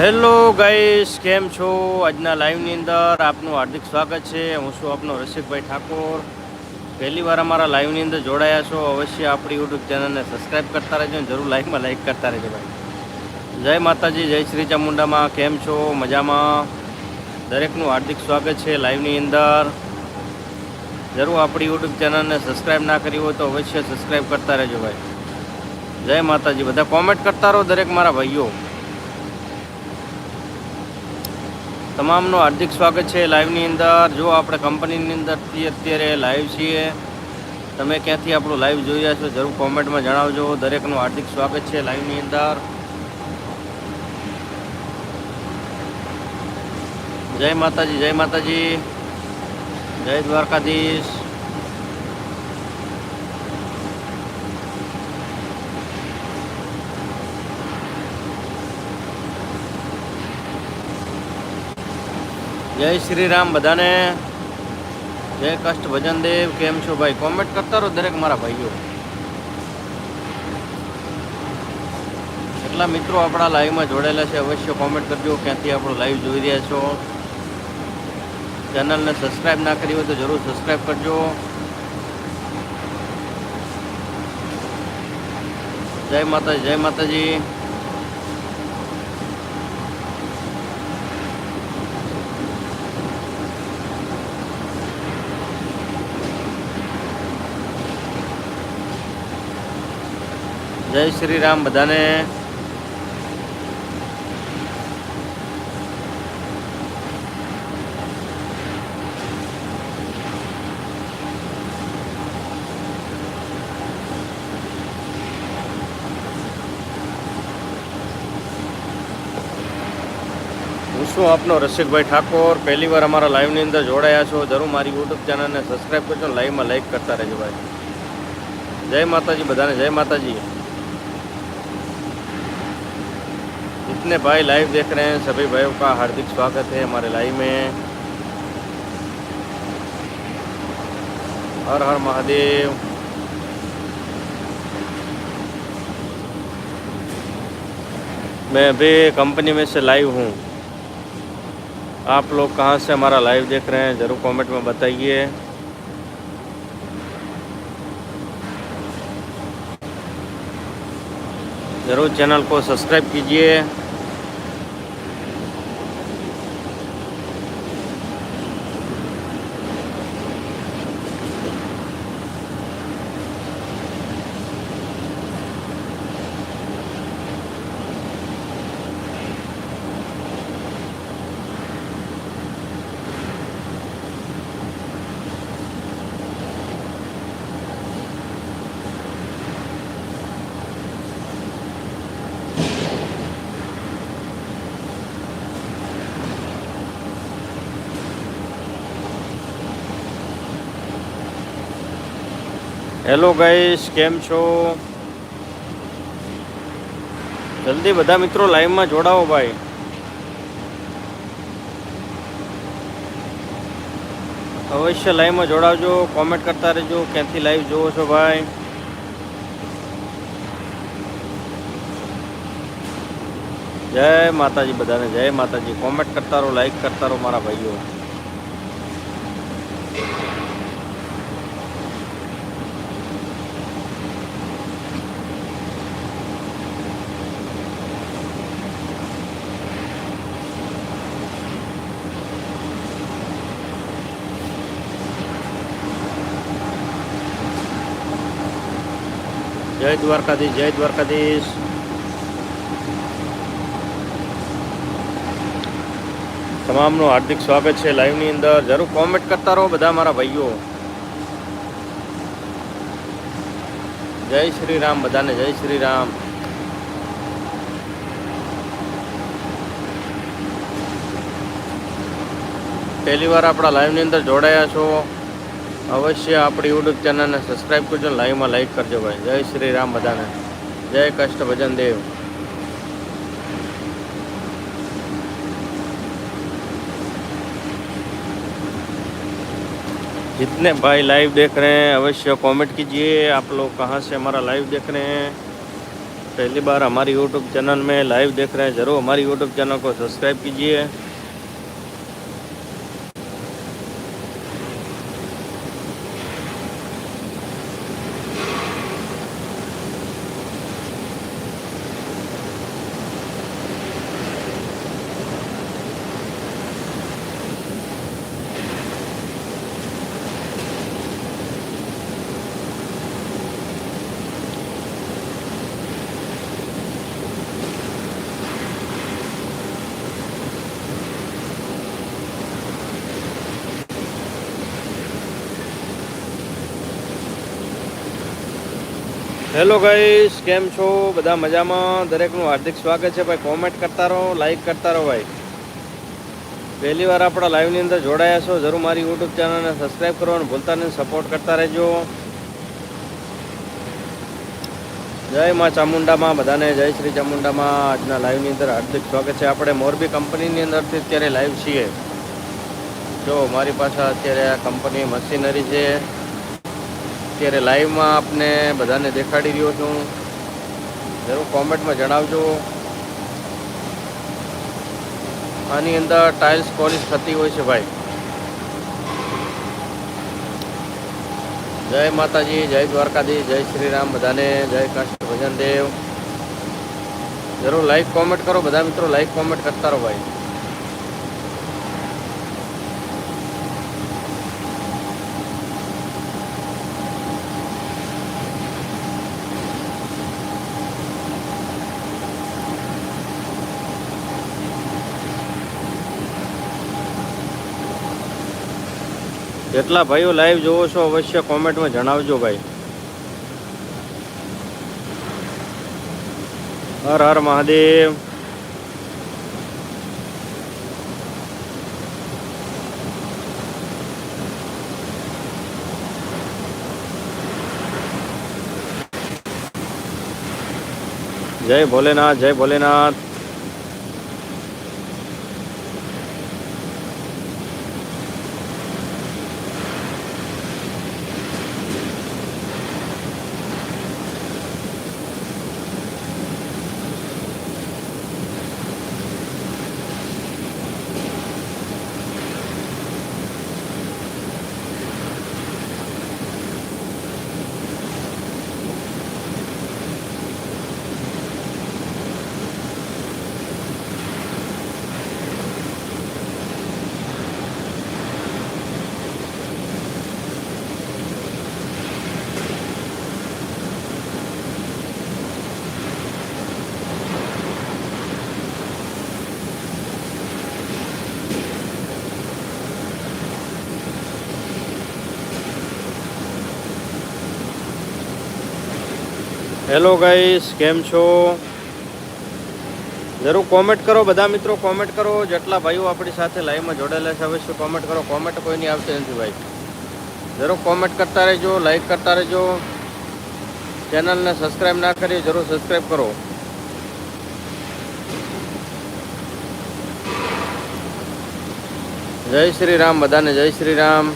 Hello guys, કેમ છો? આજના લાઈવની અંદર આપનું હાર્દિક સ્વાગત છે. હું છું આપનો રસિકભાઈ ઠાકોર. પહેલી વાર અમારા લાઈવની અંદર જોડાયા છો. અવશ્ય આપણી યુટ્યુબ ચેનલને સબસ્ક્રાઈબ કરતા રહેજો અને જરૂર લાઈકમાં લાઈક કરતા રહેજો ભાઈ. જય માતાજી, જય શ્રી ચામુંડામાં. કેમ છો? મજામાં? દરેકનું હાર્દિક સ્વાગત છે લાઈવની અંદર. જરૂર આપણી યુટ્યુબ ચેનલને સબસ્ક્રાઈબ ના કરી હોય તો અવશ્ય સબસ્ક્રાઈબ કરતા રહેજો ભાઈ. જય માતાજી. બધા કોમેન્ટ કરતા રહો દરેક મારા ભાઈઓ. તમામનું હાર્દિક સ્વાગત છે લાઈવની અંદર. જો આપણે કંપનીની અંદરથી અત્યારે લાઈવ છીએ, તમે ક્યાંથી આપણું લાઈવ જોઈ રહ્યા છો જરૂર કોમેન્ટમાં જણાવજો. દરેકનું હાર્દિક સ્વાગત છે લાઈવની અંદર. જય માતાજી જય માતાજી. જય દ્વારકાધીશ. જય શ્રી રામ બધાને. જય કષ્ટ ભજન દેવ, કેમ છો ભાઈ? કોમેન્ટ કરતા રહો દરેક મારા ભાઈઓ. એટલા મિત્રો આપણા લાઈવમાં જોડાયેલા છે, અવશ્ય કોમેન્ટ કરજો. ક્યાંથી આપણું લાઈવ જોઈ રહ્યા છો? ચેનલને સબસ્ક્રાઈબ ના કરી હોય તો જરૂર સબસ્ક્રાઈબ કરજો. જય માતાજી જય માતાજી. જય શ્રી રામ બધાને. શું આપનો રસિકભાઈ ઠાકોર. પહેલી વાર અમારા લાઈવની અંદર જોડાયા છો. જરૂર મારી યુટ્યુબ ચેનલને સબસ્ક્રાઈબ કરજો લાઈવમાં લાઈક કરતા રહેજો ભાઈ. જય માતાજી બધાને, જય માતાજી. जितने भाई लाइव देख रहे हैं, सभी भाइयों का हार्दिक स्वागत है हमारे लाइव में। हर हर महादेव। मैं अभी कंपनी में से लाइव हूँ। आप लोग कहाँ से हमारा लाइव देख रहे हैं, ज़रूर कमेंट में बताइए। ज़रूर चैनल को सब्सक्राइब कीजिए। હેલો ગાઈશ કેમ છો? જલ્દી બધા મિત્રો લાઈવમાં જોડાવો ભાઈ. અવશ્ય લાઈવમાં જોડાવજો. કોમેન્ટ કરતા રહેજો. ક્યાંથી લાઈવ જોવો છો, ભાઈ? જય માતાજી બધાને, જય માતાજી. કોમેન્ટ કરતા રહો લાઈક કરતા રહો, મારા ભાઈઓ. જય દ્વારકાધીશ જય દ્વારકાધીશ. તમામનું હાર્દિક સ્વાગત છે લાઈવની અંદર. જરૂર કોમેન્ટ કરતા રહો બધા મારા ભાઈઓ. જય શ્રી રામ બધાને, જય શ્રી રામ પહેલી વાર આપણા લાઈવની અંદર જોડાયા છો. અવશ્ય આપણી યુટ્યુબ ચેનલને સબસ્ક્રાઈબ કરજો લાઈવમાં લાઈક કરજો ભાઈ જય શ્રી રામ બધાને જય કષ્ટ ભજન દેવ जितने भाई लाइव देख रहे हैं अवश्य कमेंट कीजिए आप लोग कहाँ से हमारा लाइव देख रहे हैं पहली बार हमारी यूट्यूब चैनल में लाइव देख रहे हैं ज़रूर हमारी यूट्यूब चैनल को सब्सक्राइब कीजिए હેલો ગાઈસ કેમ છો? બધા મજામાં? દરેકનું હાર્દિક સ્વાગત છે ભાઈ. કોમેન્ટ કરતા રહો લાઈક કરતા રહો ભાઈ. પહેલી વાર આપણા લાઈવની અંદર જોડાયા છો. જરૂર મારી યુટ્યુબ ચેનલને સબસ્ક્રાઈબ કરવાનું ભૂલતા નહીં સપોર્ટ કરતા રહેજો. જય માં ચામુંડામાં, બધાને જય શ્રી ચામુંડામાં. આજના લાઈવની અંદર હાર્દિક સ્વાગત છે. આપણે મોરબી કંપનીની અંદરથી અત્યારે લાઈવ છીએ. જો મારી પાસે અત્યારે આ કંપની મશીનરી છે. અત્યારે લાઈવમાં આપને બધાને દેખાડી રહ્યો છું. જરૂર કોમેન્ટમાં જણાવજો. આની અંદર ટાઇલ્સ પોલિશ થતી હોય છે ભાઈ. જય માતાજી, જય દ્વારકાધીશ, જય શ્રી રામ બધાને જય કાષ્ટ ભજન દેવ. જરૂર લાઈક કોમેન્ટ કરો. બધા મિત્રો લાઈક કોમેન્ટ કરતા રહો ભાઈ. જેટલા ભાઈઓ લાઈવ જોવો છો અવશ્ય કોમેન્ટમાં જણાવજો ભાઈ. હર હર મહાદેવ. જય ભોલેનાથ જય ભોલેનાથ. હેલો ગાઈસ કેમ છો? જરૂર કોમેન્ટ કરો, બધા મિત્રો કોમેન્ટ કરો. જેટલા ભાઈઓ આપણી સાથે લાઈવમાં જોડાયેલા છે અવશ્ય કોમેન્ટ કરો? કોમેન્ટ કોઈની આવતી નથી ભાઈ. જરૂર કોમેન્ટ કરતા રહેજો લાઈક કરતા રહેજો. ચેનલને સબસ્ક્રાઈબ ના કરી જરૂર સબસ્ક્રાઈબ કરો. જય શ્રી રામ, બધાને જય શ્રી રામ.